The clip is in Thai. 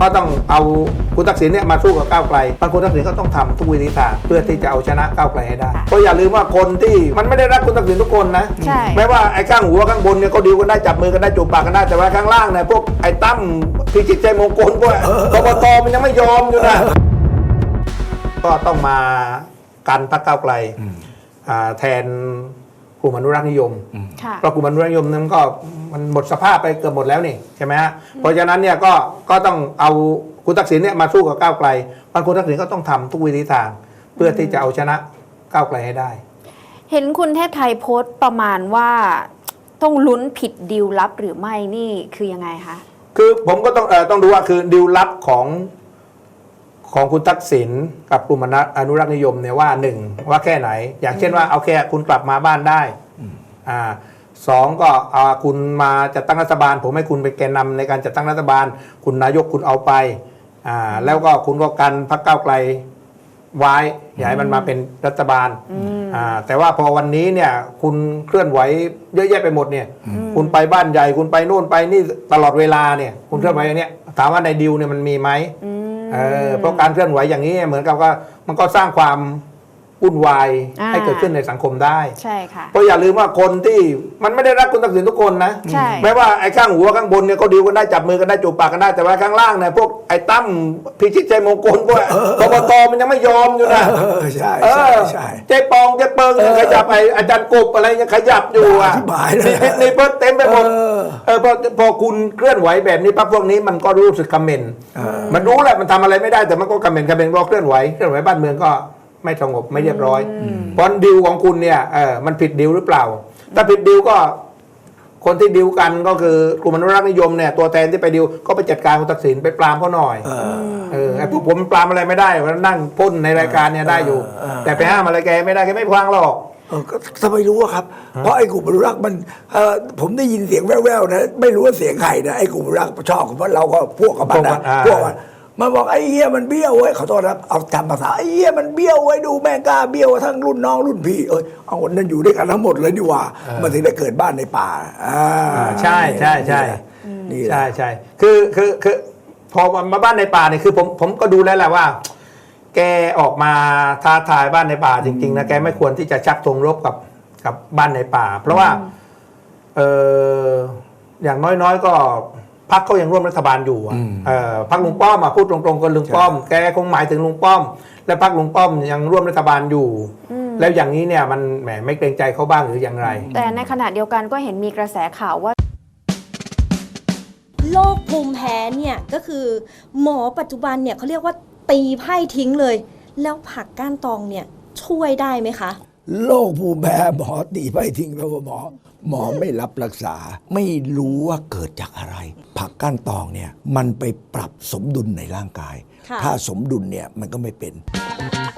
ก็ต้องเอาคุณทักษิณเนี่ยมาสู้กับก้าวไกลบางคุณทักษิณก็ต้องทำทุกวิธีทางเพื่อที่จะเอาชนะก้าวไกลให้ได้ค่ะเพราะอย่าลืมว่าคนที่มันไม่ได้รักคุณทักษิณทุกคนนะใช่แม้ว่าไอ้ข้างหัวข้างบนเนี่ยก็ดีกันได้จับมือกันได้จูบปากกันได้แต่ว่าข้างล่างเนี่ยพวกไอ้ตั้มพิจิตรใจมงคลพวกกบตมันยังไม่ยอมอยู่นะก็ต้องมากันพรรคก้าวไกลอ่าแทนกลุ่มอนุรักษ์นิยมค่ะเพราะกลุ่มอนุรักษ์นิยมนั้นก็ มันหมดสภาพไปเกือบหมดแล้วนี่ใช่ไหมฮะเพราะฉะนั้นเนี่ยก็ก็ต้องเอาคุณทักษิณเนี่ยมาสู้กับก้าวไกลบางคุณทักษิณก็ต้องทำทุกวิธีทาง เพื่อที่จะเอาชนะก้าวไกลให้ได้ เห็นคุณเทพไทยโพสต์ประมาณว่าต้องลุ้นผิดดีลลับหรือไม่นี่คือยังไงคะคือผมก็ต้องเออต้องดูว่าคือดิวลับของของคุณทักษิณกับกลุ่มอนุอนุรักษ์นิยมเนี่ยว่าหนึ่งว่าแค่ไหน อย่างเช่นว่าเอาแค่คุณกลับมาบ้านได้อ่า สองก็อ่าคุณมาจัดตั้งรัฐบาล ผมให้คุณเป็นแกนนำในการจัดตั้งรัฐบาล คุณนายกคุณเอาไปอ่าแล้วก็คุณก็กันพรรคก้าวไกลไว้อย่าให้มันมาเป็นรัฐบาลอ่าแต่ว่าพอวันนี้เนี่ยคุณเคลื่อนไหวเยอะแยะไปหมดเนี่ย คุณไปบ้านใหญ่คุณไปโน่นไปนี่ตลอดเวลาเนี่ย คุณเคลื่อนไหวอย่างเนี้ยถามว่าในดิวเนี่ยมันมีไหมอืมเออเพราะการเคลื่อนไหวอย่างนี้เหมือนกับว่ามันก็สร้างความ วุ่นวายอ่าให้เกิดขึ้นในสังคมได้ใช่ค่ะเพราะอย่าลืมว่าคนที่มันไม่ได้รักคุณทักษิณทุกคนนะใช่แม้ว่าไอ้ข้างหัวข้างบนเนี่ยก็ดีกันได้จับมือกันได้จูบปากกันได้แต่ว่าข้างล่างเนี่ยพวกไอ้ตั้มพิชิตใจมงคลพวกกบตมันยังไม่ยอมอยู่นะเออใช่เอใช่อใช่เจ๊ปองเจ๊เปิงยังขยับไอ้อาจารย์กบอะไรยังขยับอยู่อะอธิบายเลยนี่พิษนี่เพิ่เต็มไปหมดเออเออพอพอคุณเคลื่อนไหวแบบนี้ปั๊บพวกนี้มันก็รู้สึกคอมเมนต์มันรู้แหละมันทำอะไรไม่ได้แต่มันก็คอมเมนต์คอมเมนต์พอเคลื่อนไหวเคลื่อนไหวบ้านเมืองก็ ไม่สงบไม่เรียบร้อยเพราะดิวของคุณเนี่ยเออมันผิดดิวหรือเปล่า ถ้าผิดดิวก็ คนที่ดิวกันก็คือกลุ่มอนุรักษ์นิยมเนี่ยตัวแทนที่ไปดิวก็ไปจัดการคุณทักษิณไปปรามเขาหน่อยเออเออไอ้พวกผมปรามอะไรไม่ได้เพราะนั่งพ่นในรายการเนี่ยได้อยู่เออแต่ไปห้ามอะไรแกไม่ได้แกไม่ฟังหรอกเออก็ทำไมรู้อะครับ เพราะไอ้กลุ่มอนุรักษ์มันเออผมได้ยินเสียงแว่วๆนะ ไม่รู้ว่าเสียงใครนะไอ้กลุ่มอนุรักษ์ชอบเพราะเราก็พวกกับมันนะพวกมันอ่าพวก มันมันบอกไอ้เหี้ยมันเบี้ยวเว้ยขอโทษนะครับเอาจำภาษาไอ้เหี้ยมันเบี้ยวไว้ยดูแม่งกล้าเบี้ยวทั้งรุ่นน้องรุ่นพี่เอ้ยเอาคนนั้นอยู่ด้วยกันทั้งหมดเลยนี่หว่า มันถึงได้เกิดบ้านในป่าอ่าอ่าใช่ใช่ใช่นี่แหละใช่ใช่คือคือคือพอมาบ้านในป่าเนี่ยคือผมผมก็ดูแล้วแหละว่า แกออกมาท้าทายบ้านในป่าจริง ๆ นะแกไม่ควรที่จะชักธงรบกับกับบ้านในป่า เพราะว่า เอออย่างน้อยๆก็ พักเขายังร่วมรัฐบาลอยู่อะเออพักลุงป้อมมาพูดตรงๆกับลุงป้อม แกคงหมายถึงลุงป้อม และพักลุงป้อมยังร่วมรัฐบาลอยู่ แล้วอย่างนี้เนี่ยมันแหมไม่เกรงใจเขาบ้างหรืออย่างไร แต่ในขณะเดียวกันก็เห็นมีกระแสข่าวว่า โรคภูมิแพ้เนี่ยก็คือหมอปัจจุบันเนี่ยเขาเรียกว่าตีไพ่ทิ้งเลย แล้วผักก้านตองเนี่ยช่วยได้ไหมคะ โรคภูมิแพ้หมอตีไปทิ้งแล้วหมอ หมอไม่รับรักษา ไม่รู้ว่าเกิดจากอะไร ผักก้านตองเนี่ยมันไปปรับสมดุลในร่างกายค่ะถ้าสมดุลเนี่ยมันก็ไม่เป็นอ